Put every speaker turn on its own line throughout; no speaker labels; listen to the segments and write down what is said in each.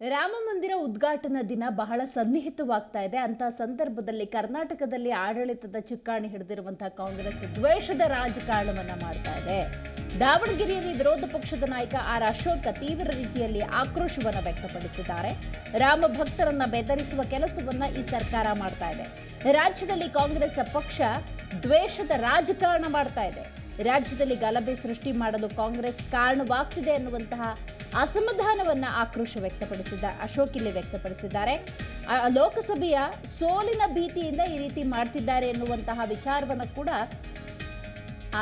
ರಾಮ ಮಂದಿರ ಉದ್ಘಾಟನಾ ದಿನ ಬಹಳ ಸನ್ನಿಹಿತವಾಗ್ತಾ ಇದೆ. ಅಂತ ಸಂದರ್ಭದಲ್ಲಿ ಕರ್ನಾಟಕದಲ್ಲಿ ಆಡಳಿತದ ಚುಕ್ಕಾಣಿ ಹಿಡಿದಿರುವಂತಹ ಕಾಂಗ್ರೆಸ್ ದ್ವೇಷದ ರಾಜಕಾರಣವನ್ನ ಮಾಡ್ತಾ ಇದೆ. ದಾವಣಗೆರೆಯಲ್ಲಿ ವಿರೋಧ ಪಕ್ಷದ ನಾಯಕ ಆರ್ ಅಶೋಕ ತೀವ್ರ ರೀತಿಯಲ್ಲಿ ಆಕ್ರೋಶವನ್ನು ವ್ಯಕ್ತಪಡಿಸಿದ್ದಾರೆ. ರಾಮ ಭಕ್ತರನ್ನ ಬೆದರಿಸುವ ಕೆಲಸವನ್ನ ಈ ಸರ್ಕಾರ ಮಾಡ್ತಾ ಇದೆ. ರಾಜ್ಯದಲ್ಲಿ ಕಾಂಗ್ರೆಸ್ ಪಕ್ಷ ದ್ವೇಷದ ರಾಜಕಾರಣ ಮಾಡ್ತಾ ಇದೆ. ರಾಜ್ಯದಲ್ಲಿ ಗಲಭೆ ಸೃಷ್ಟಿ ಮಾಡಲು ಕಾಂಗ್ರೆಸ್ ಕಾರಣವಾಗ್ತಿದೆ ಅನ್ನುವಂತಹ ಅಸಮಾಧಾನವನ್ನ ಆಕ್ರೋಶ ವ್ಯಕ್ತಪಡಿಸಿದ, ಅಶೋಕ್ ಇಲ್ಲಿ ವ್ಯಕ್ತಪಡಿಸಿದ್ದಾರೆ. ಲೋಕಸಭೆಯ ಸೋಲಿನ ಭೀತಿಯಿಂದ ಈ ರೀತಿ ಮಾಡ್ತಿದ್ದಾರೆ ಎನ್ನುವಂತಹ ವಿಚಾರವನ್ನು ಕೂಡ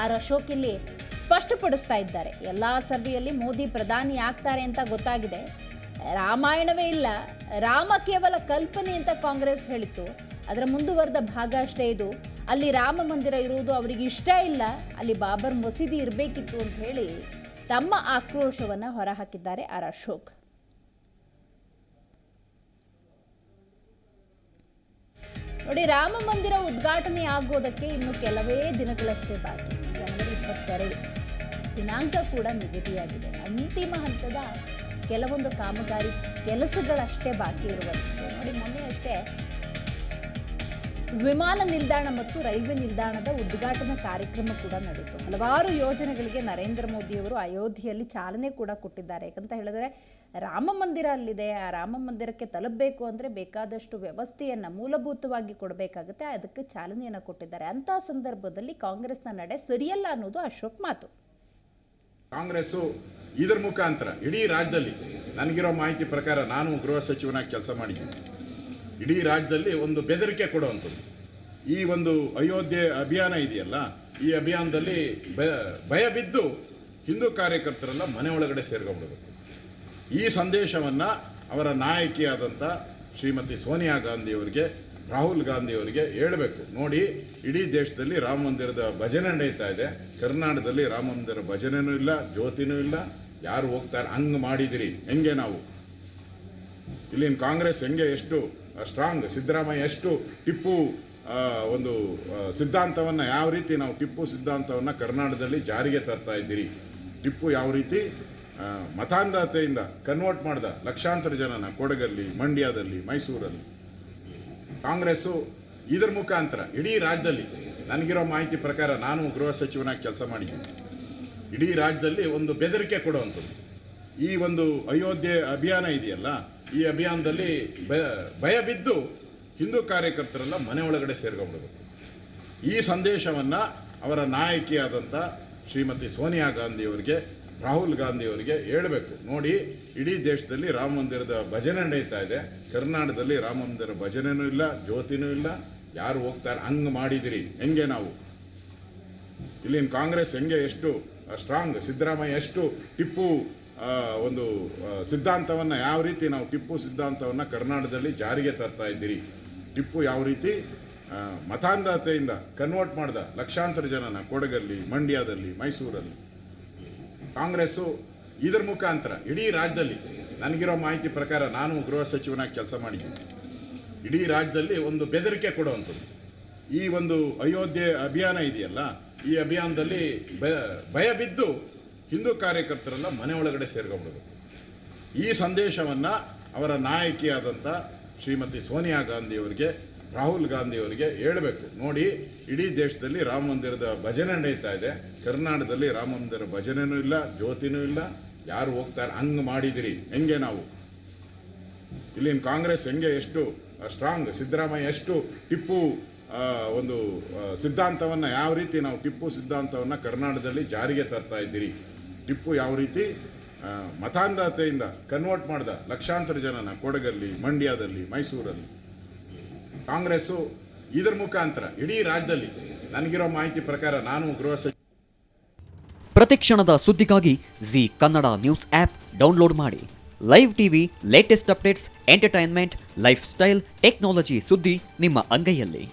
ಆರ್ ಅಶೋಕ್ ಇಲ್ಲಿ ಸ್ಪಷ್ಟಪಡಿಸ್ತಾ ಇದ್ದಾರೆ. ಎಲ್ಲಾ ಸಭೆಯಲ್ಲಿ ಮೋದಿ ಪ್ರಧಾನಿ ಆಗ್ತಾರೆ ಅಂತ ಗೊತ್ತಾಗಿದೆ. ರಾಮಾಯಣವೇ ಇಲ್ಲ, ರಾಮ ಕೇವಲ ಕಲ್ಪನೆ ಅಂತ ಕಾಂಗ್ರೆಸ್ ಹೇಳಿತ್ತು. ಅದರ ಮುಂದುವರೆದ ಭಾಗ ಅಷ್ಟೇ ಇದು. ಅಲ್ಲಿ ರಾಮ ಮಂದಿರ ಇರುವುದು ಅವರಿಗೆ ಇಷ್ಟ ಇಲ್ಲ. ಅಲ್ಲಿ ಬಾಬರ್ ಮಸೀದಿ ಇರಬೇಕಿತ್ತು ಅಂತ ಹೇಳಿ ತಮ್ಮ ಆಕ್ರೋಶವನ್ನ ಹೊರಹಾಕಿದ್ದಾರೆ ಆರ್ ಅಶೋಕ್. ನೋಡಿ, ರಾಮ ಮಂದಿರ ಉದ್ಘಾಟನೆ ಆಗೋದಕ್ಕೆ ಇನ್ನು ಕೆಲವೇ ದಿನಗಳಷ್ಟೇ ಬಾಕಿ. ಜನವರಿ ಇಪ್ಪತ್ತೆರಡು. ದಿನಾಂಕ ಕೂಡ ನಿಗದಿಯಾಗಿದೆ. ಅಂತಿಮ ಹಂತದ ಕೆಲವೊಂದು ಕಾಮಗಾರಿ ಕೆಲಸಗಳಷ್ಟೇ ಬಾಕಿ ಇರುವಂಥದ್ದು. ವಿಮಾನ ನಿಲ್ದಾಣ ಮತ್ತು ರೈಲ್ವೆ ನಿಲ್ದಾಣದ ಉದ್ಘಾಟನಾ ಕಾರ್ಯಕ್ರಮ ಕೂಡ ನಡೆಯಿತು. ಹಲವಾರು ಯೋಜನೆಗಳಿಗೆ ನರೇಂದ್ರ ಮೋದಿಯವರು ಅಯೋಧ್ಯೆಯಲ್ಲಿ ಚಾಲನೆ ಕೂಡ ಕೊಟ್ಟಿದ್ದಾರೆ. ಯಾಕಂತ ಹೇಳಿದ್ರೆ, ರಾಮ ಮಂದಿರ ಅಲ್ಲಿದೆ. ಆ ರಾಮ ಮಂದಿರಕ್ಕೆ ತಲುಪಬೇಕು ಅಂದರೆ ಬೇಕಾದಷ್ಟು ವ್ಯವಸ್ಥೆಯನ್ನು ಮೂಲಭೂತವಾಗಿ ಕೊಡಬೇಕಾಗುತ್ತೆ. ಅದಕ್ಕೆ ಚಾಲನೆಯನ್ನು ಕೊಟ್ಟಿದ್ದಾರೆ. ಅಂತಹ ಸಂದರ್ಭದಲ್ಲಿ ಕಾಂಗ್ರೆಸ್ನ ನಡೆ ಸರಿಯಲ್ಲ ಅನ್ನೋದು ಅಶೋಕ್ ಮಾತು.
ಕಾಂಗ್ರೆಸ್ಸು ಇದರ ಮುಖಾಂತರ, ಇಡೀ ರಾಜ್ಯದಲ್ಲಿ ನನಗಿರೋ ಮಾಹಿತಿ ಪ್ರಕಾರ ನಾನು ಗೃಹ ಸಚಿವನಾಗಿ ಕೆಲಸ ಮಾಡಿದ್ದೀನಿ. ಇಡೀ ರಾಜ್ಯದಲ್ಲಿ ಒಂದು ಬೆದರಿಕೆ ಕೊಡುವಂಥದ್ದು. ಈ ಒಂದು ಅಯೋಧ್ಯೆ ಅಭಿಯಾನ ಇದೆಯಲ್ಲ, ಈ ಅಭಿಯಾನದಲ್ಲಿ ಭಯ ಬಿದ್ದು ಹಿಂದೂ ಕಾರ್ಯಕರ್ತರೆಲ್ಲ ಮನೆ ಒಳಗಡೆ ಸೇರ್ಕೊಂಡ್ಬಿಡಬೇಕು. ಈ ಸಂದೇಶವನ್ನು ಅವರ ನಾಯಕಿಯಾದಂಥ ಶ್ರೀಮತಿ ಸೋನಿಯಾ ಗಾಂಧಿಯವರಿಗೆ, ರಾಹುಲ್ ಗಾಂಧಿಯವರಿಗೆ ಹೇಳಬೇಕು. ನೋಡಿ, ಇಡೀ ದೇಶದಲ್ಲಿ ರಾಮ ಮಂದಿರದ ಭಜನೆ ನಡೀತಾ ಇದೆ. ಕರ್ನಾಟಕದಲ್ಲಿ ರಾಮ ಮಂದಿರ ಭಜನೆನೂ ಇಲ್ಲ, ಜ್ಯೋತಿನೂ ಇಲ್ಲ. ಯಾರು ಹೋಗ್ತಾರೆ, ಹಂಗೆ ಮಾಡಿದಿರಿ. ಹೆಂಗೆ ನಾವು? ಇಲ್ಲಿನ ಕಾಂಗ್ರೆಸ್ ಹೆಂಗೆ ಎಷ್ಟು ಸ್ಟ್ರಾಂಗ್ ಸಿದ್ದರಾಮಯ್ಯ ಎಷ್ಟು ಟಿಪ್ಪು ಒಂದು ಸಿದ್ಧಾಂತವನ್ನು ಯಾವ ರೀತಿ ನಾವು ಟಿಪ್ಪು ಸಿದ್ಧಾಂತವನ್ನು ಕರ್ನಾಟಕದಲ್ಲಿ ಜಾರಿಗೆ ತರ್ತಾ ಇದ್ದೀರಿ? ಟಿಪ್ಪು ಯಾವ ರೀತಿ? ಮತಾಂಧತೆಯಿಂದ ಕನ್ವರ್ಟ್ ಮಾಡಿದ ಲಕ್ಷಾಂತರ ಜನನ ಕೊಡಗಲ್ಲಿ, ಮಂಡ್ಯದಲ್ಲಿ, ಮೈಸೂರಲ್ಲಿ. ಕಾಂಗ್ರೆಸ್ಸು ಇದರ ಮುಖಾಂತರ, ಇಡೀ ರಾಜ್ಯದಲ್ಲಿ, ನನಗಿರೋ ಮಾಹಿತಿ ಪ್ರಕಾರ ನಾನು ಗೃಹ ಸಚಿವನಾಗಿ ಕೆಲಸ ಮಾಡಿದ್ದೀನಿ. ಇಡೀ ರಾಜ್ಯದಲ್ಲಿ ಒಂದು ಬೆದರಿಕೆ ಕೊಡುವಂಥದ್ದು. ಈ ಒಂದು ಅಯೋಧ್ಯೆ ಅಭಿಯಾನ ಇದೆಯಲ್ಲ ಈ ಅಭಿಯಾನದಲ್ಲಿ ಭಯ ಭಯ ಬಿದ್ದು ಹಿಂದೂ ಕಾರ್ಯಕರ್ತರೆಲ್ಲ ಮನೆ ಒಳಗಡೆ ಸೇರ್ಕೊಂಡ್ಬಿಡಬೇಕು. ಈ ಸಂದೇಶವನ್ನು ಅವರ ನಾಯಕಿಯಾದಂಥ ಶ್ರೀಮತಿ ಸೋನಿಯಾ ಗಾಂಧಿಯವರಿಗೆ ರಾಹುಲ್ ಗಾಂಧಿಯವರಿಗೆ ಹೇಳಬೇಕು. ನೋಡಿ, ಇಡೀ ದೇಶದಲ್ಲಿ ರಾಮ ಮಂದಿರದ ಭಜನೆ ನಡೀತಾ ಇದೆ. ಕರ್ನಾಟಕದಲ್ಲಿ ರಾಮ ಮಂದಿರ ಭಜನೆನೂ ಇಲ್ಲ, ಜ್ಯೋತಿನೂ ಇಲ್ಲ. ಯಾರು ಹೋಗ್ತಾರೆ, ಹಂಗೆ ಮಾಡಿದಿರಿ. ಹೆಂಗೆ ನಾವು? ಇಲ್ಲಿನ ಕಾಂಗ್ರೆಸ್ ಹೆಂಗೆ ಎಷ್ಟು ಸ್ಟ್ರಾಂಗ್ ಸಿದ್ದರಾಮಯ್ಯ ಎಷ್ಟು ಟಿಪ್ಪು ಒಂದು ಸಿದ್ಧಾಂತವನ್ನು ಯಾವ ರೀತಿ ನಾವು ಟಿಪ್ಪು ಸಿದ್ಧಾಂತವನ್ನು ಕರ್ನಾಟಕದಲ್ಲಿ ಜಾರಿಗೆ ತರ್ತಾ ಇದ್ದೀರಿ? ಟಿಪ್ಪು ಯಾವ ರೀತಿ? ಮತಾಂಧತೆಯಿಂದ ಕನ್ವರ್ಟ್ ಮಾಡಿದ ಲಕ್ಷಾಂತರ ಜನನ ಕೊಡಗಲ್ಲಿ, ಮಂಡ್ಯದಲ್ಲಿ, ಮೈಸೂರಲ್ಲಿ. ಕಾಂಗ್ರೆಸ್ಸು ಇದರ ಮುಖಾಂತರ, ಇಡೀ ರಾಜ್ಯದಲ್ಲಿ, ನನಗಿರೋ ಮಾಹಿತಿ ಪ್ರಕಾರ ನಾನು ಗೃಹ ಸಚಿವನಾಗಿ ಕೆಲಸ ಮಾಡಿದ್ದೀನಿ. ಇಡೀ ರಾಜ್ಯದಲ್ಲಿ ಒಂದು ಬೆದರಿಕೆ ಕೊಡುವಂಥದ್ದು. ಈ ಒಂದು ಅಯೋಧ್ಯೆ ಅಭಿಯಾನ ಇದೆಯಲ್ಲ, ಈ ಅಭಿಯಾನದಲ್ಲಿ ಭಯ ಬಿದ್ದು ಹಿಂದೂ ಕಾರ್ಯಕರ್ತರೆಲ್ಲ ಮನೆ ಒಳಗಡೆ ಸೇರ್ಕೊಂಡ್ಬಿಡ್ಬೇಕು ಈ ಸಂದೇಶವನ್ನು ಅವರ ನಾಯಕಿಯಾದಂಥ ಶ್ರೀಮತಿ ಸೋನಿಯಾ ಗಾಂಧಿಯವರಿಗೆ ರಾಹುಲ್ ಗಾಂಧಿಯವರಿಗೆ ಹೇಳಬೇಕು. ನೋಡಿ, ಇಡೀ ದೇಶದಲ್ಲಿ ರಾಮ ಮಂದಿರದ ಭಜನೆ ನಡೀತಾ ಇದೆ. ಕರ್ನಾಟಕದಲ್ಲಿ ರಾಮ ಮಂದಿರ ಭಜನೆಯೂ ಇಲ್ಲ, ಜ್ಯೋತಿನೂ ಇಲ್ಲ. ಯಾರು ಹೋಗ್ತಾರೆ, ಹಂಗೆ ಮಾಡಿದಿರಿ. ಹೆಂಗೆ ನಾವು? ಇಲ್ಲಿನ ಕಾಂಗ್ರೆಸ್ ಹೆಂಗೆ ಎಷ್ಟು ಸ್ಟ್ರಾಂಗ್ ಸಿದ್ದರಾಮಯ್ಯ ಎಷ್ಟು ಟಿಪ್ಪು ಒಂದು ಸಿದ್ಧಾಂತವನ್ನು ಯಾವ ರೀತಿ ನಾವು ಟಿಪ್ಪು ಸಿದ್ಧಾಂತವನ್ನು ಕರ್ನಾಟಕದಲ್ಲಿ ಜಾರಿಗೆ ತರ್ತಾ ಇದ್ದೀರಿ? ಟಿಪ್ಪು ಯಾವ ರೀತಿ ಮತಾಂಧತೆಯಿಂದ ಕನ್ವರ್ಟ್ ಮಾಡಿದ ಲಕ್ಷಾಂತರ ಜನನ ಕೊಡಗಲ್ಲಿ, ಮಂಡ್ಯದಲ್ಲಿ, ಮೈಸೂರಲ್ಲಿ. ಕಾಂಗ್ರೆಸ್ಸು ಇದರ ಮುಖಾಂತರ ಇಡೀ ರಾಜ್ಯದಲ್ಲಿ ನನಗಿರೋ ಮಾಹಿತಿ ಪ್ರಕಾರ ನಾನು ಗೃಹ ಸಚಿವ
ಪ್ರತಿಕ್ಷಣದ ಸುದ್ದಿಗಾಗಿ Zee Kannada news app download ಮಾಡಿ. Live TV latest updates entertainment lifestyle technology ಸುದ್ದಿ ನಿಮ್ಮ ಅಂಗೈಯಲ್ಲಿ.